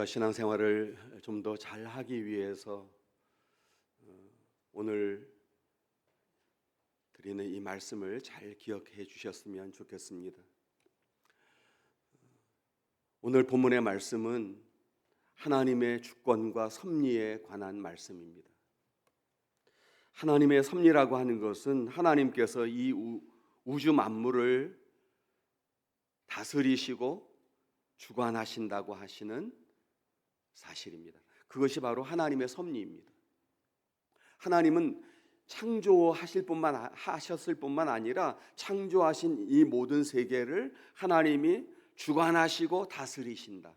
우리가 신앙생활을 좀 더 잘하기 위해서 어, 오늘 드리는 이 말씀을 잘 기억해 주셨으면 좋겠습니다. 오늘 본문의 말씀은 하나님의 주권과 섭리에 관한 말씀입니다. 하나님의 섭리라고 하는 것은 하나님께서 이 우- 우주 만물을 다스리시고 주관하신다고 하시는 사실입니다. 그것이 바로 하나님의 섭리입니다. 하나님은 창조하실 뿐만 아- 하셨을 뿐만 아니라 창조하신 이 모든 세계를 하나님이 주관하시고 다스리신다.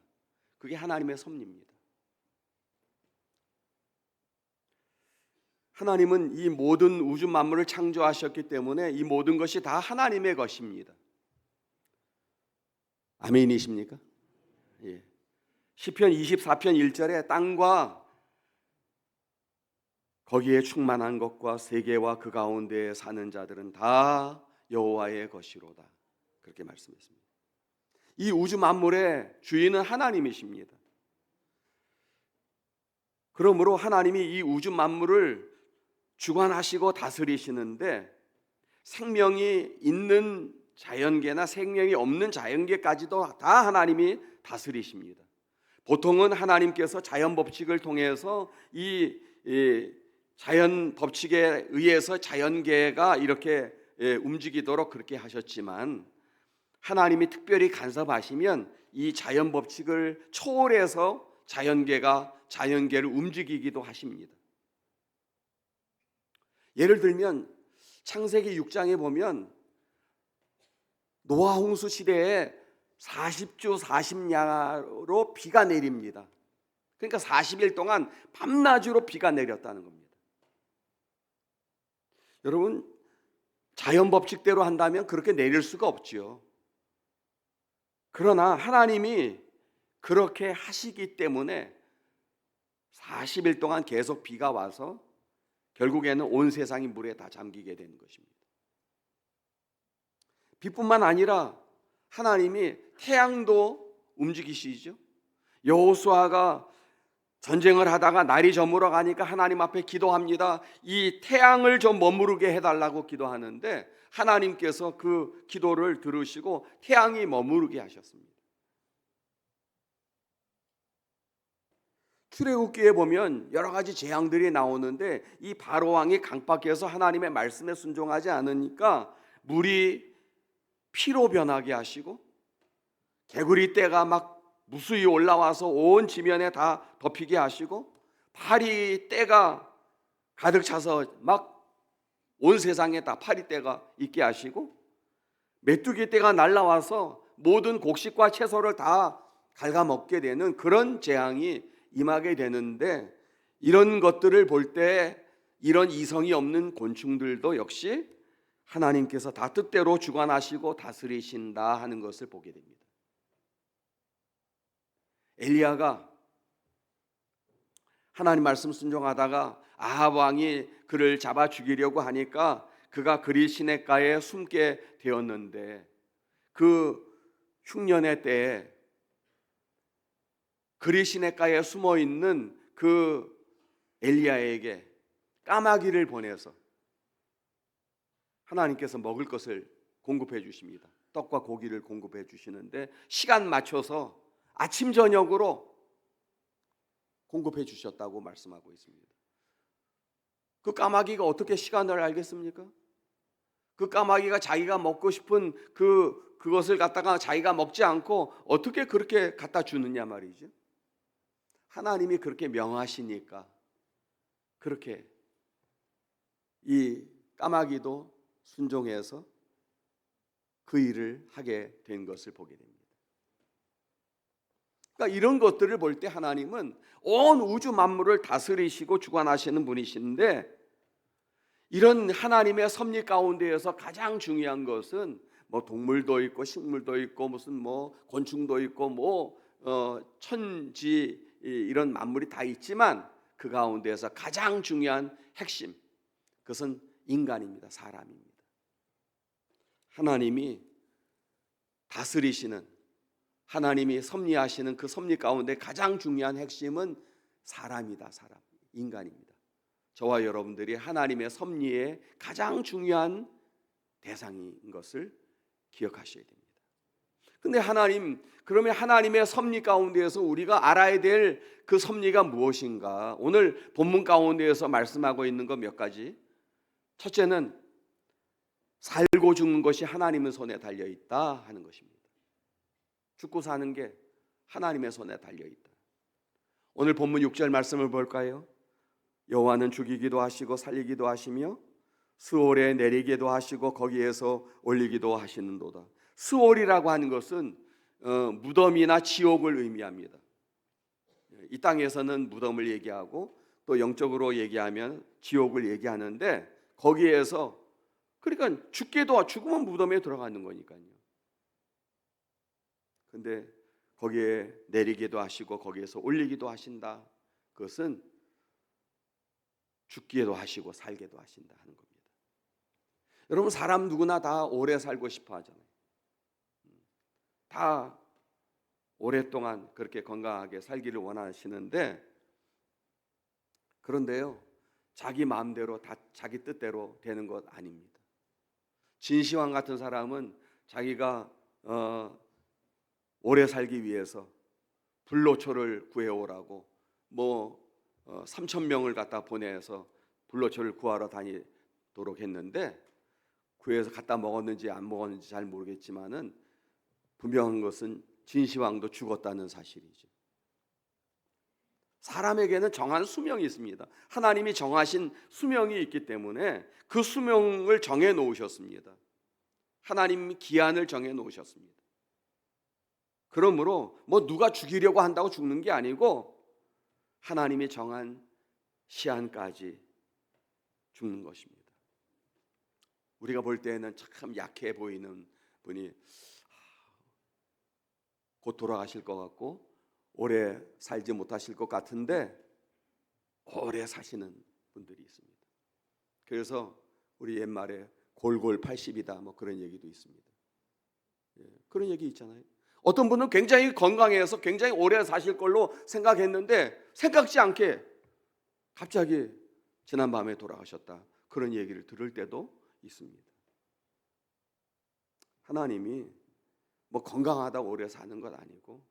그게 하나님의 섭리입니다. 하나님은 이 모든 우주 만물을 창조하셨기 때문에 이 모든 것이 다 하나님의 것입니다. 아멘이십니까? 예. 시편 24편 1절에 땅과 거기에 충만한 것과 세계와 그 가운데에 사는 자들은 다 여호와의 것이로다. 그렇게 말씀했습니다. 이 우주 만물의 주인은 하나님이십니다. 그러므로 하나님이 이 우주 만물을 주관하시고 다스리시는데 생명이 있는 자연계나 생명이 없는 자연계까지도 다 하나님이 다스리십니다. 보통은 하나님께서 자연 법칙을 통해서 이, 이 자연 법칙에 의해서 자연계가 이렇게 예, 움직이도록 그렇게 하셨지만 하나님이 특별히 간섭하시면 이 자연 법칙을 초월해서 자연계가 자연계를 움직이기도 하십니다. 예를 들면 창세기 6장에 보면 노아 홍수 시대에 40주 40야로 비가 내립니다. 그러니까 40일 동안 밤낮으로 비가 내렸다는 겁니다. 여러분 자연 법칙대로 한다면 그렇게 내릴 수가 없지요. 그러나 하나님이 그렇게 하시기 때문에 40일 동안 계속 비가 와서 결국에는 온 세상이 물에 다 잠기게 되는 것입니다. 비뿐만 아니라 하나님이 태양도 움직이시죠. 여호수아가 전쟁을 하다가 날이 저물어 가니까 하나님 앞에 기도합니다. 이 태양을 좀 머무르게 해달라고 기도하는데 하나님께서 그 기도를 들으시고 태양이 머무르게 하셨습니다. 출애굽기에 보면 여러 가지 재앙들이 나오는데 이 바로 왕이 강박해서 하나님의 말씀에 순종하지 않으니까 물이 피로 변하게 하시고 개구리 떼가 막 무수히 올라와서 온 지면에 다 덮이게 하시고 파리 떼가 가득 차서 막 온 세상에 다 파리 떼가 있게 하시고 메뚜기 떼가 날라와서 모든 곡식과 채소를 다 갉아먹게 되는 그런 재앙이 임하게 되는데 이런 것들을 볼 때 이런 이성이 없는 곤충들도 역시 하나님께서 다 뜻대로 주관하시고 다스리신다 하는 것을 보게 됩니다. 엘리야가 하나님 말씀 순종하다가 아합 왕이 그를 잡아 죽이려고 하니까 그가 그리 시냇가에 숨게 되었는데 그 흉년의 때에 그리 시냇가에 숨어 있는 그 엘리야에게 까마귀를 보내서 하나님께서 먹을 것을 공급해 주십니다. 떡과 고기를 공급해 주시는데 시간 맞춰서 아침 저녁으로 공급해 주셨다고 말씀하고 있습니다. 그 까마귀가 어떻게 시간을 알겠습니까? 그 까마귀가 자기가 먹고 싶은 그 그것을 갖다가 자기가 먹지 않고 어떻게 그렇게 갖다 주느냐 말이죠. 하나님이 그렇게 명하시니까 그렇게 이 까마귀도 순종해서 그 일을 하게 된 것을 보게 됩니다. 그러니까 이런 것들을 볼 때 하나님은 온 우주 만물을 다스리시고 주관하시는 분이신데 이런 하나님의 섭리 가운데에서 가장 중요한 것은 뭐 동물도 있고 식물도 있고 무슨 뭐 곤충도 있고 뭐 어, 천지 이런 만물이 다 있지만 그 가운데에서 가장 중요한 핵심 그것은 인간입니다. 사람입니다. 하나님이 다스리시는 하나님이 섭리하시는 그 섭리 가운데 가장 중요한 핵심은 사람이다, 사람, 인간입니다. 저와 여러분들이 하나님의 섭리의 가장 중요한 대상인 것을 기억하셔야 됩니다. 근데 하나님, 그러면 하나님의 섭리 가운데에서 우리가 알아야 될 그 섭리가 무엇인가? 오늘 본문 가운데에서 말씀하고 있는 것 몇 가지. 첫째는 살고 죽는 것이 하나님의 손에 달려 있다 하는 것입니다. 죽고 사는 게 하나님의 손에 달려 있다. 오늘 본문 6절 말씀을 볼까요? 여호와는 죽이기도 하시고 살리기도 하시며 수월에 내리기도 하시고 거기에서 올리기도 하시는도다. 수월이라고 하는 것은 어, 무덤이나 지옥을 의미합니다. 이 땅에서는 무덤을 얘기하고 또 영적으로 얘기하면 지옥을 얘기하는데 거기에서 그러니까 죽게도 죽으면 무덤에 들어가는 거니까요. 근데 거기에 내리기도 하시고 거기에서 올리기도 하신다. 그것은 죽기도 하시고 살게도 하신다 하는 겁니다. 여러분 사람 누구나 다 오래 살고 싶어 하잖아요. 다 오랫동안 그렇게 건강하게 살기를 원하시는데 그런데요. 자기 마음대로 다 자기 뜻대로 되는 것 아닙니다. 진시황 같은 사람은 자기가 어, 오래 살기 위해서 불로초를 구해오라고 뭐 어, 3천 명을 갖다 보내서 불로초를 구하러 다니도록 했는데 구해서 갖다 먹었는지 안 먹었는지 잘 모르겠지만은 분명한 것은 진시황도 죽었다는 사실이죠. 사람에게는 정한 수명이 있습니다. 하나님이 정하신 수명이 있기 때문에 그 수명을 정해 놓으셨습니다. 하나님이 기한을 정해 놓으셨습니다. 그러므로 뭐 누가 죽이려고 한다고 죽는 게 아니고 하나님이 정한 시한까지 죽는 것입니다. 우리가 볼 때에는 참 약해 보이는 분이 곧 돌아가실 것 같고 오래 살지 못하실 것 같은데 오래 사시는 분들이 있습니다. 그래서 우리 옛말에 골골 80이다 뭐 그런 얘기도 있습니다. 예, 그런 얘기 있잖아요. 어떤 분은 굉장히 건강해서 굉장히 오래 사실 걸로 생각했는데 생각지 않게 갑자기 지난 밤에 돌아가셨다. 그런 얘기를 들을 때도 있습니다. 하나님이 뭐 건강하다 오래 사는 것 아니고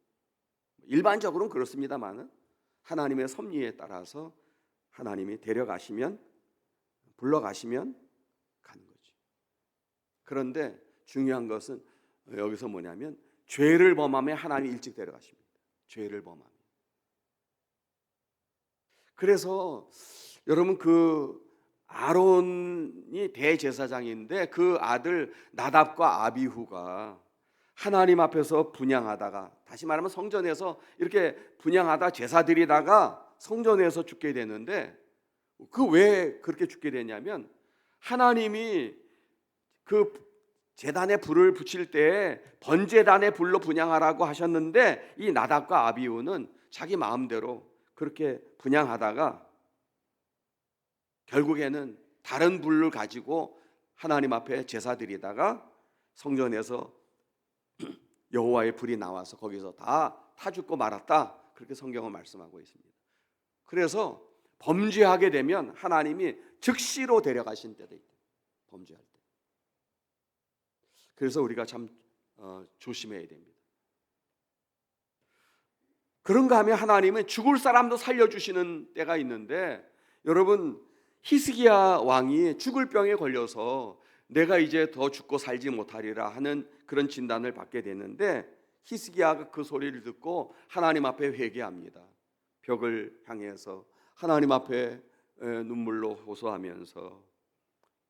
일반적으로는 그렇습니다만은 하나님의 섭리에 따라서 하나님이 데려가시면 불러가시면 가는 거죠. 그런데 중요한 것은 여기서 뭐냐면 죄를 범하면 하나님이 일찍 데려가십니다. 죄를 범하면. 그래서 여러분 그 아론이 대제사장인데 그 아들 나답과 아비후가 하나님 앞에서 분양하다가 다시 말하면 성전에서 이렇게 분양하다 제사 드리다가 성전에서 죽게 되는데 그 왜 그렇게 죽게 되냐면 하나님이 그 제단에 불을 붙일 때 번제단에 불로 분양하라고 하셨는데 이 나답과 아비우는 자기 마음대로 그렇게 분양하다가 결국에는 다른 불을 가지고 하나님 앞에 제사 드리다가 성전에서 여호와의 불이 나와서 거기서 다 타 죽고 말았다. 그렇게 성경은 말씀하고 있습니다. 그래서 범죄하게 되면 하나님이 즉시로 데려가신 때도 있다. 범죄할 때. 그래서 우리가 참 어, 조심해야 됩니다. 그런가 하면 하나님은 죽을 사람도 살려주시는 때가 있는데 여러분 히스기야 왕이 죽을 병에 걸려서 내가 이제 더 죽고 살지 못하리라 하는 그런 진단을 받게 되는데 히스기야가 그 소리를 듣고 하나님 앞에 회개합니다. 벽을 향해서 하나님 앞에 눈물로 호소하면서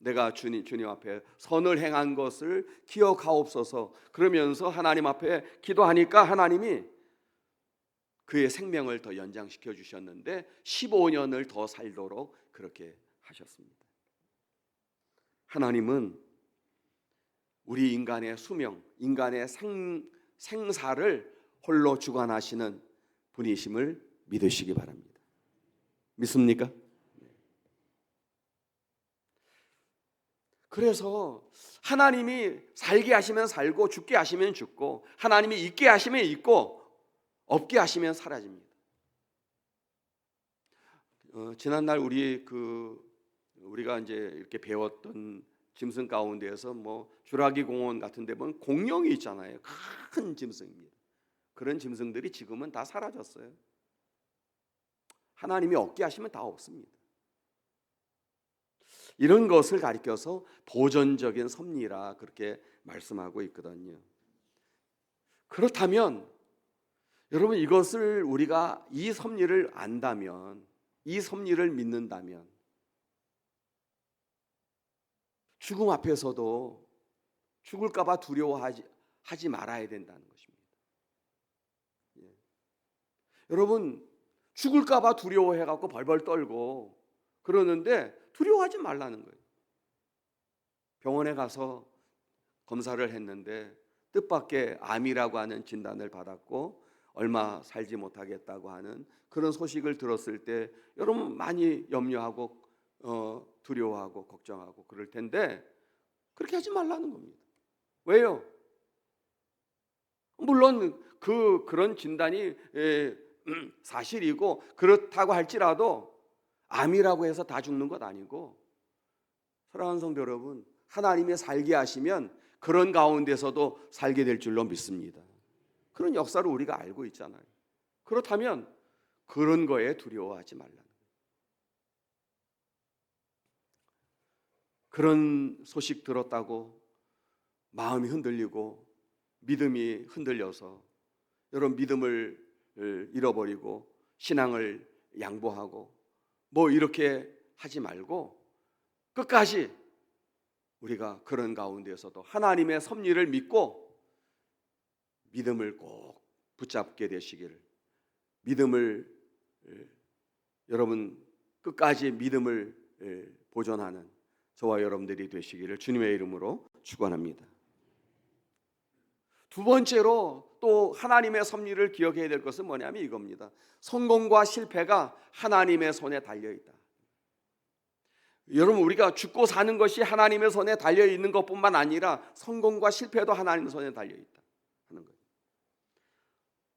내가 주님 주님 앞에 선을 행한 것을 기억하옵소서. 그러면서 하나님 앞에 기도하니까 하나님이 그의 생명을 더 연장시켜 주셨는데 15년을 더 살도록 그렇게 하셨습니다. 하나님은 우리 인간의 수명, 인간의 생, 생사를 홀로 주관하시는 분이심을 믿으시기 바랍니다. 믿습니까? 그래서 하나님이 살게 하시면 살고 죽게 하시면 죽고 하나님이 있게 하시면 있고 없게 하시면 사라집니다. 어, 지난날 우리 그 우리가 이제 이렇게 배웠던 짐승 가운데에서 뭐 주라기 공원 같은 데 보면 공룡이 있잖아요. 큰 짐승입니다. 그런 짐승들이 지금은 다 사라졌어요. 하나님이 없게 하시면 다 없습니다. 이런 것을 가리켜서 보존적인 섭리라 그렇게 말씀하고 있거든요. 그렇다면 여러분 이것을 우리가 이 섭리를 안다면 이 섭리를 믿는다면 죽음 앞에서도 죽을까봐 두려워하지 하지 말아야 된다는 것입니다. 예. 여러분 죽을까봐 두려워해갖고 벌벌 떨고 그러는데 두려워하지 말라는 거예요. 병원에 가서 검사를 했는데 뜻밖의 암이라고 하는 진단을 받았고 얼마 살지 못하겠다고 하는 그런 소식을 들었을 때 여러분 많이 염려하고 어, 두려워하고 걱정하고 그럴 텐데 그렇게 하지 말라는 겁니다. 왜요? 물론 그 그런 진단이 에, 음, 사실이고 그렇다고 할지라도 암이라고 해서 다 죽는 것 아니고 사랑하는 성도 여러분 하나님의 살게 하시면 그런 가운데서도 살게 될 줄로 믿습니다. 그런 역사를 우리가 알고 있잖아요. 그렇다면 그런 거에 두려워하지 말라는. 그런 소식 들었다고 마음이 흔들리고 믿음이 흔들려서 여러분 믿음을 잃어버리고 신앙을 양보하고 뭐 이렇게 하지 말고 끝까지 우리가 그런 가운데서도 하나님의 섭리를 믿고 믿음을 꼭 붙잡게 되시기를 믿음을 에, 여러분 끝까지 믿음을 에, 보존하는 저와 여러분들이 되시기를 주님의 이름으로 축원합니다. 두 번째로 또 하나님의 섭리를 기억해야 될 것은 뭐냐면 이겁니다. 성공과 실패가 하나님의 손에 달려 있다. 여러분 우리가 죽고 사는 것이 하나님의 손에 달려 있는 것뿐만 아니라 성공과 실패도 하나님의 손에 달려 있다 하는 거예요.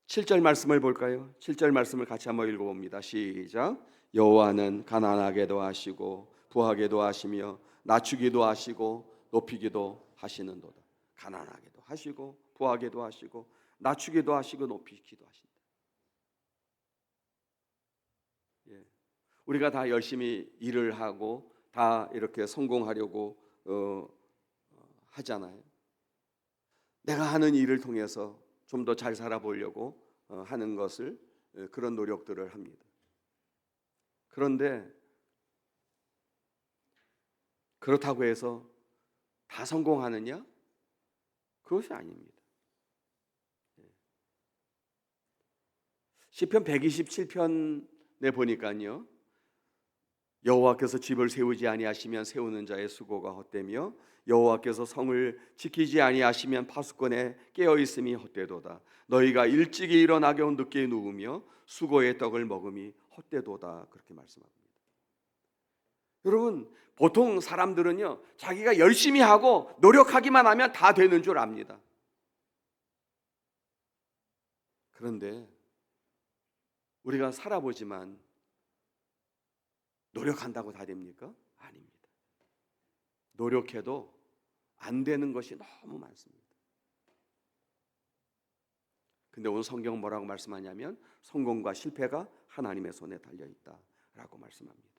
7절 말씀을 볼까요? 7절 말씀을 같이 한번 읽어 봅니다. 시작. 여호와는 가난하게도 하시고 부하게도 하시며 낮추기도 하시고 높이기도 하시는도다. 가난하게도 하시고 부하게도 하시고 낮추기도 하시고 높이기도 하신다. 예. 우리가 다 열심히 일을 하고 다 이렇게 성공하려고 어, 하잖아요. 내가 하는 일을 통해서 좀 더 잘 살아보려고 어, 하는 것을 어, 그런 노력들을 합니다. 그런데 그렇다고 해서 다 성공하느냐? 그것이 아닙니다. 예. 시편 127편에 보니까요. 여호와께서 집을 세우지 아니하시면 세우는 자의 수고가 헛되며 여호와께서 성을 지키지 아니하시면 파수꾼에 깨어 있음이 헛되도다. 너희가 일찍이 일어나겨 늦게 누우며 수고의 떡을 먹음이 헛되도다. 그렇게 말씀합니다. 여러분, 보통 사람들은요. 자기가 열심히 하고 노력하기만 하면 다 되는 줄 압니다. 그런데 우리가 살아보지만 노력한다고 다 됩니까? 아닙니다. 노력해도 안 되는 것이 너무 많습니다. 근데 오늘 성경은 뭐라고 말씀하냐면 성공과 실패가 하나님의 손에 달려 있다라고 말씀합니다.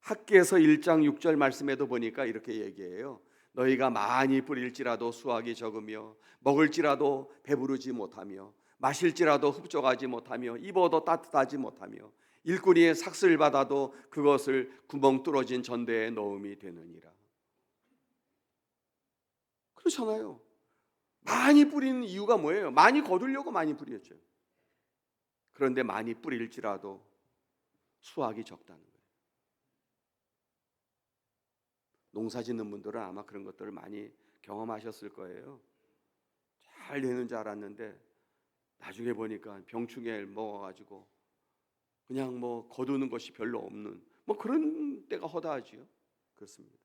학계에서 1장 6절 말씀에도 보니까 이렇게 얘기해요. 너희가 많이 뿌릴지라도 수확이 적으며 먹을지라도 배부르지 못하며 마실지라도 흡족하지 못하며 입어도 따뜻하지 못하며 일꾼이 삭슬 받아도 그것을 구멍 뚫어진 전대에 넣음이 되느니라. 그렇잖아요. 많이 뿌리는 이유가 뭐예요? 많이 거두려고 많이 뿌렸죠. 그런데 많이 뿌릴지라도 수확이 적다는 거예요. 농사 짓는 분들은 아마 그런 것들을 많이 경험하셨을 거예요. 잘 되는 줄 알았는데 나중에 보니까 병충해 먹어가지고 그냥 뭐 거두는 것이 별로 없는 뭐 그런 때가 허다하지요. 그렇습니다.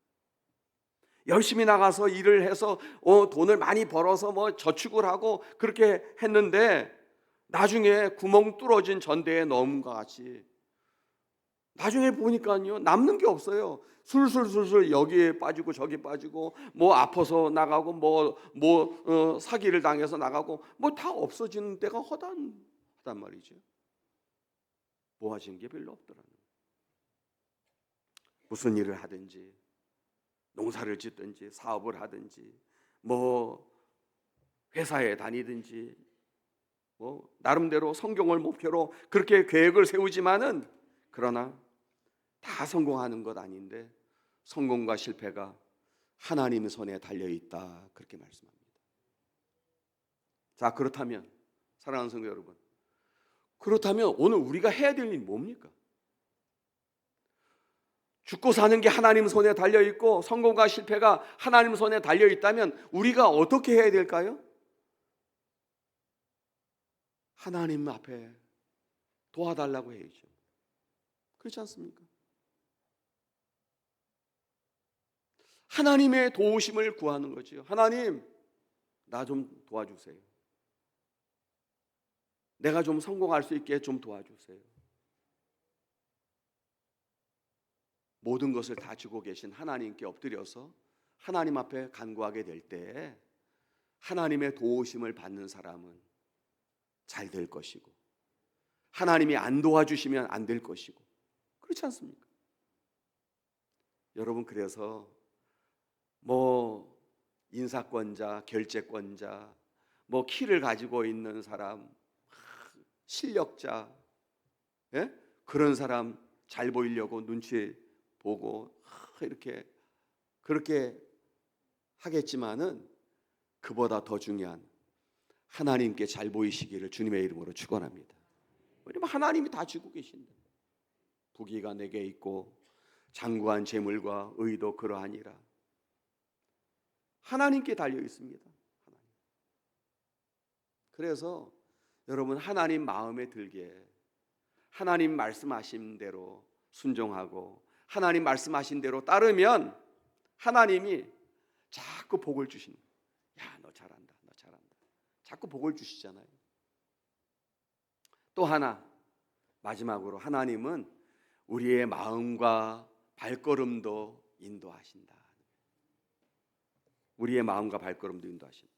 열심히 나가서 일을 해서 어, 돈을 많이 벌어서 뭐 저축을 하고 그렇게 했는데 나중에 구멍 뚫어진 전대에 넣은 것 같이 나중에 보니까요 남는 게 없어요. 술술술술 여기에 빠지고 저기 빠지고 뭐 아파서 나가고 뭐뭐 어, 사기를 당해서 나가고 뭐 다 없어지는 때가 허단 하단 말이죠. 모아진 게 별로 없더라는. 무슨 일을 하든지 농사를 짓든지 사업을 하든지 뭐 회사에 다니든지 뭐 나름대로 성경을 목표로 그렇게 계획을 세우지만은 그러나 다 성공하는 것 아닌데 성공과 실패가 하나님의 손에 달려 있다 그렇게 말씀합니다. 자 그렇다면 사랑하는 성도 여러분 그렇다면 오늘 우리가 해야 될 일이 뭡니까? 죽고 사는 게 하나님 손에 달려 있고 성공과 실패가 하나님 손에 달려 있다면 우리가 어떻게 해야 될까요? 하나님 앞에 도와달라고 해야죠. 그렇지 않습니까? 하나님의 도우심을 구하는 거지요. 하나님, 나 좀 도와주세요. 내가 좀 성공할 수 있게 좀 도와주세요. 모든 것을 다 주고 계신 하나님께 엎드려서 하나님 앞에 간구하게 될때 하나님의 도우심을 받는 사람은 잘 될 것이고 하나님이 안 도와주시면 안 될 것이고 그렇지 않습니까? 여러분 그래서 뭐 인사권자, 결재권자, 뭐 키를 가지고 있는 사람, 실력자, 예? 그런 사람 잘 보이려고 눈치 보고 이렇게 그렇게 하겠지만은 그보다 더 중요한 하나님께 잘 보이시기를 주님의 이름으로 축원합니다. 왜냐면 하나님이 다 주고 계신다. 부귀가 내게 있고 장구한 재물과 의도 그러하니라. 하나님께 달려 있습니다. 하나님. 그래서 여러분 하나님 마음에 들게 하나님 말씀하신 대로 순종하고 하나님 말씀하신 대로 따르면 하나님이 자꾸 복을 주신 야, 너 잘한다. 너 잘한다. 자꾸 복을 주시잖아요. 또 하나 마지막으로 하나님은 우리의 마음과 발걸음도 인도하신다. 우리의 마음과 발걸음도 인도하신다.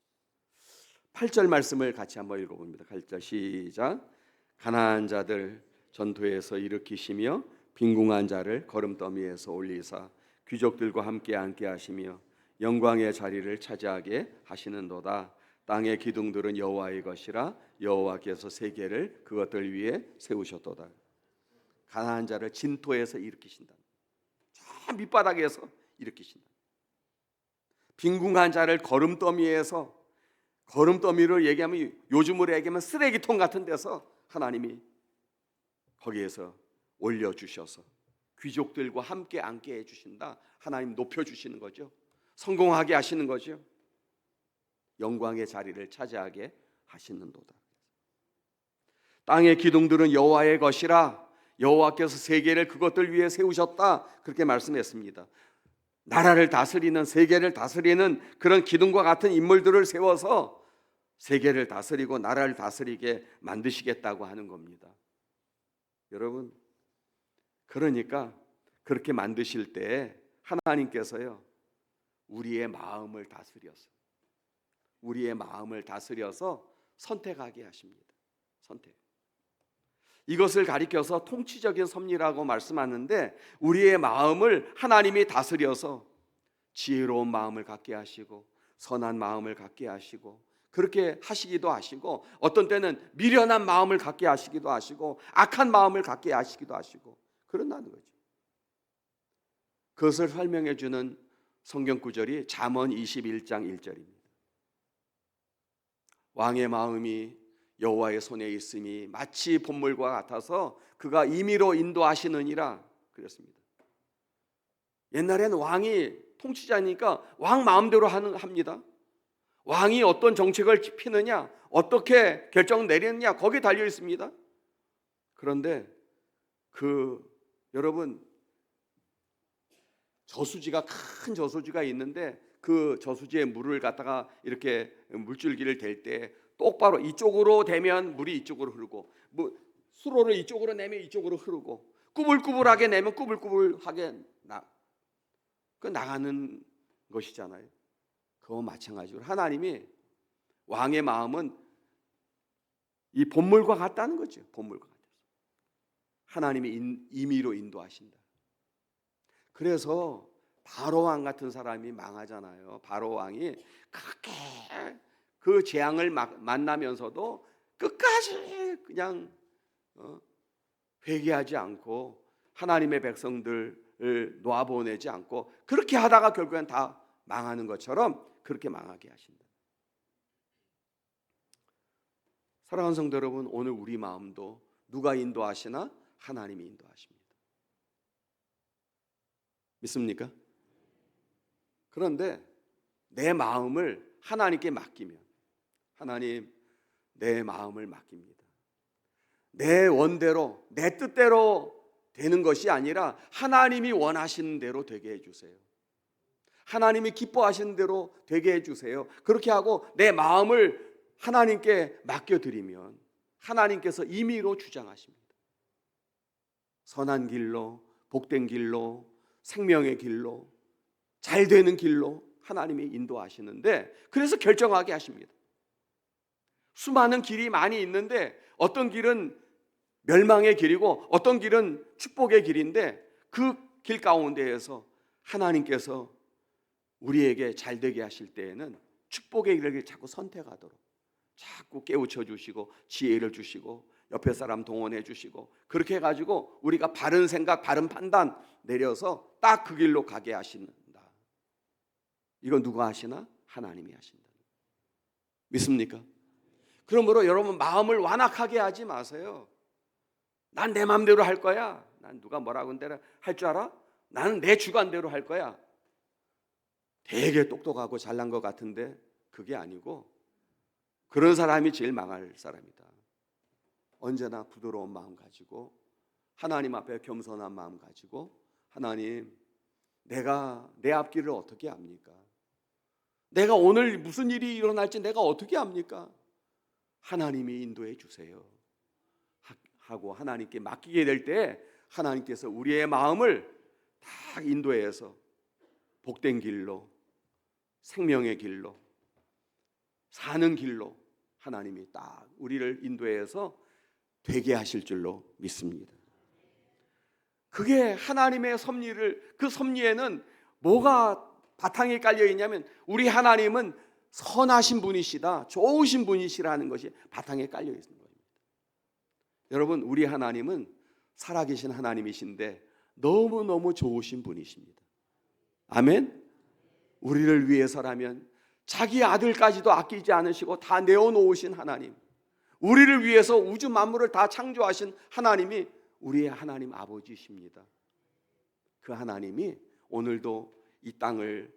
8절 말씀을 같이 한번 읽어봅니다. 8절 시작. 가난한 자들 전투에서 일으키시며 빈궁한 자를 걸음더미에서 올리사 귀족들과 함께 앉게 하시며 영광의 자리를 차지하게 하시는도다. 땅의 기둥들은 여호와의 것이라 여호와께서 세계를 그것들 위에 세우셨도다. 가난한 자를 진토에서 일으키신다. 저 밑바닥에서 일으키신다. 빈궁한 자를 걸음더미에서 걸음더미를 얘기하면 요즘으로 얘기하면 쓰레기통 같은 데서 하나님이 거기에서 올려 주셔서 귀족들과 함께 앉게 해 주신다. 하나님 높여 주시는 거죠. 성공하게 하시는 거죠. 영광의 자리를 차지하게 하시는도다. 땅의 기둥들은 여호와의 것이라 여호와께서 세계를 그것들 위해 세우셨다. 그렇게 말씀했습니다. 나라를 다스리는 세계를 다스리는 그런 기둥과 같은 인물들을 세워서 세계를 다스리고 나라를 다스리게 만드시겠다고 하는 겁니다. 여러분 그러니까 그렇게 만드실 때 하나님께서요 우리의 마음을 다스려서 우리의 마음을 다스려서 선택하게 하십니다. 선택. 이것을 가리켜서 통치적인 섭리라고 말씀하는데 우리의 마음을 하나님이 다스려서 지혜로운 마음을 갖게 하시고 선한 마음을 갖게 하시고 그렇게 하시기도 하시고 어떤 때는 미련한 마음을 갖게 하시기도 하시고 악한 마음을 갖게 하시기도 하시고 그런다는 거죠. 그것을 설명해 주는 성경 구절이 잠언 21장 1절입니다. 왕의 마음이 여호와의 손에 있으니 마치 본물과 같아서 그가 임의로 인도하시느니라 그랬습니다. 옛날에는 왕이 통치자니까 왕 마음대로 하는 합니다. 왕이 어떤 정책을 피느냐, 어떻게 결정 내리느냐 거기에 달려 있습니다. 그런데 그 여러분 저수지가 큰 저수지가 있는데 그 저수지에 물을 갖다가 이렇게 물줄기를 댈 때 똑바로 이쪽으로 대면 물이 이쪽으로 흐르고 뭐 수로를 이쪽으로 내면 이쪽으로 흐르고 꾸불꾸불하게 내면 꾸불꾸불하게 나, 그 나가는 것이잖아요. 그와 마찬가지로 하나님이 왕의 마음은 이 본물과 같다는 거죠. 본물과 하나님이 인, 임의로 인도하신다. 그래서 바로 왕 같은 사람이 망하잖아요. 바로 왕이 그렇게 그 재앙을 막 만나면서도 끝까지 그냥 어, 회개하지 않고 하나님의 백성들을 놓아보내지 않고 그렇게 하다가 결국엔 다 망하는 것처럼 그렇게 망하게 하신다. 사랑하는 성도 여러분, 오늘 우리 마음도 누가 인도하시나 하나님이 인도하십니다. 믿습니까? 그런데 내 마음을 하나님께 맡기면 하나님 내 마음을 맡깁니다. 내 원대로 내 뜻대로 되는 것이 아니라 하나님이 원하시는 대로 되게 해 주세요. 하나님이 기뻐하시는 대로 되게 해 주세요. 그렇게 하고 내 마음을 하나님께 맡겨 드리면 하나님께서 임의로 주장하십니다. 선한 길로 복된 길로 생명의 길로 잘 되는 길로 하나님이 인도하시는데 그래서 결정하게 하십니다. 수많은 길이 많이 있는데 어떤 길은 멸망의 길이고 어떤 길은 축복의 길인데 그 길 가운데에서 하나님께서 우리에게 잘 되게 하실 때에는 축복의 길을 자꾸 선택하도록 자꾸 깨우쳐 주시고 지혜를 주시고 옆에 사람 동원해 주시고 그렇게 해 가지고 우리가 바른 생각, 바른 판단 내려서 딱 그 길로 가게 하신다. 이건 누가 하시나? 하나님이 하신다. 믿습니까? 그러므로 여러분 마음을 완악하게 하지 마세요. 난 내 마음대로 할 거야. 난 누가 뭐라고 할 줄 알아? 나는 내 주관대로 할 거야. 되게 똑똑하고 잘난 것 같은데 그게 아니고 그런 사람이 제일 망할 사람이다. 언제나 부드러운 마음 가지고 하나님 앞에 겸손한 마음 가지고 하나님 내가 내 앞길을 어떻게 압니까? 내가 오늘 무슨 일이 일어날지 내가 어떻게 압니까? 하나님이 인도해 주세요. 하고 하나님께 맡기게 될 때 하나님께서 우리의 마음을 다 인도해서 복된 길로 생명의 길로 사는 길로 하나님이 딱 우리를 인도해서 되게 하실 줄로 믿습니다. 그게 하나님의 섭리를 그 섭리에는 뭐가 바탕에 깔려 있냐면 우리 하나님은 선하신 분이시다, 좋으신 분이시라는 것이 바탕에 깔려 있는 겁니다. 여러분, 우리 하나님은 살아계신 하나님이신데 너무 너무 좋으신 분이십니다. 아멘. 우리를 위해서라면 자기 아들까지도 아끼지 않으시고 다 내어놓으신 하나님, 우리를 위해서 우주 만물을 다 창조하신 하나님이 우리의 하나님 아버지십니다. 그 하나님이 오늘도 이 땅을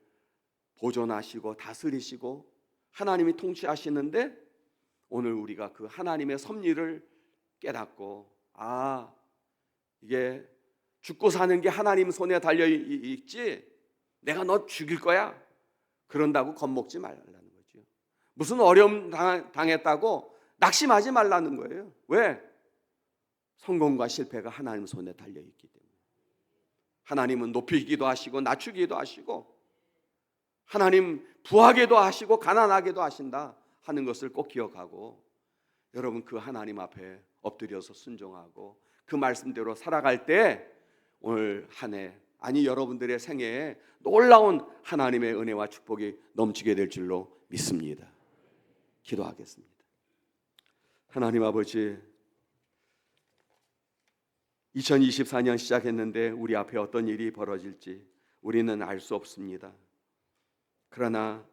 보존하시고 다스리시고 하나님이 통치하시는데 오늘 우리가 그 하나님의 섭리를 깨닫고 아 이게 죽고 사는 게 하나님 손에 달려 있지 내가 너 죽일 거야 그런다고 겁먹지 말라는 거죠. 무슨 어려움 당했다고 낙심하지 말라는 거예요. 왜? 성공과 실패가 하나님 손에 달려 있기 때문에. 하나님은 높이기도 하시고 낮추기도 하시고 하나님 부하게도 하시고 가난하게도 하신다 하는 것을 꼭 기억하고 여러분 그 하나님 앞에 엎드려서 순종하고 그 말씀대로 살아갈 때 오늘 한 해 아니 여러분들의 생애에 놀라운 하나님의 은혜와 축복이 넘치게 될 줄로 믿습니다. 기도하겠습니다. 하나님 아버지 2024년 시작했는데 우리 앞에 어떤 일이 벌어질지 우리는 알 수 없습니다. 그러나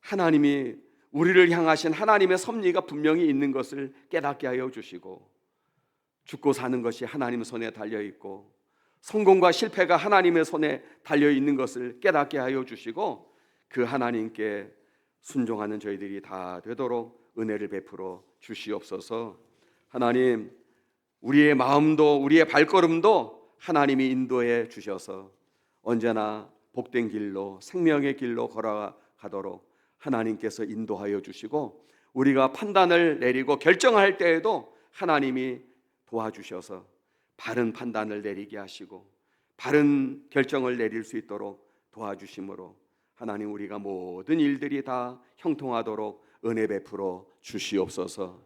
하나님이 우리를 향하신 하나님의 섭리가 분명히 있는 것을 깨닫게 하여 주시고 죽고 사는 것이 하나님 손에 달려 있고 성공과 실패가 하나님의 손에 달려 있는 것을 깨닫게 하여 주시고 그 하나님께 순종하는 저희들이 다 되도록 은혜를 베풀어 주시옵소서. 하나님 우리의 마음도 우리의 발걸음도 하나님이 인도해 주셔서 언제나 복된 길로 생명의 길로 걸어가도록 하나님께서 인도하여 주시고 우리가 판단을 내리고 결정할 때에도 하나님이 도와주셔서 바른 판단을 내리게 하시고 바른 결정을 내릴 수 있도록 도와주심으로 하나님 우리가 모든 일들이 다 형통하도록 은혜 베풀어 주시옵소서.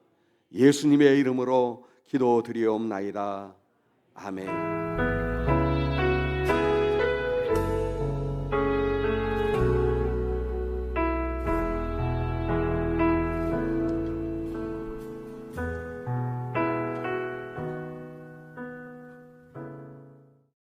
예수님의 이름으로 기도드리옵나이다. 아멘.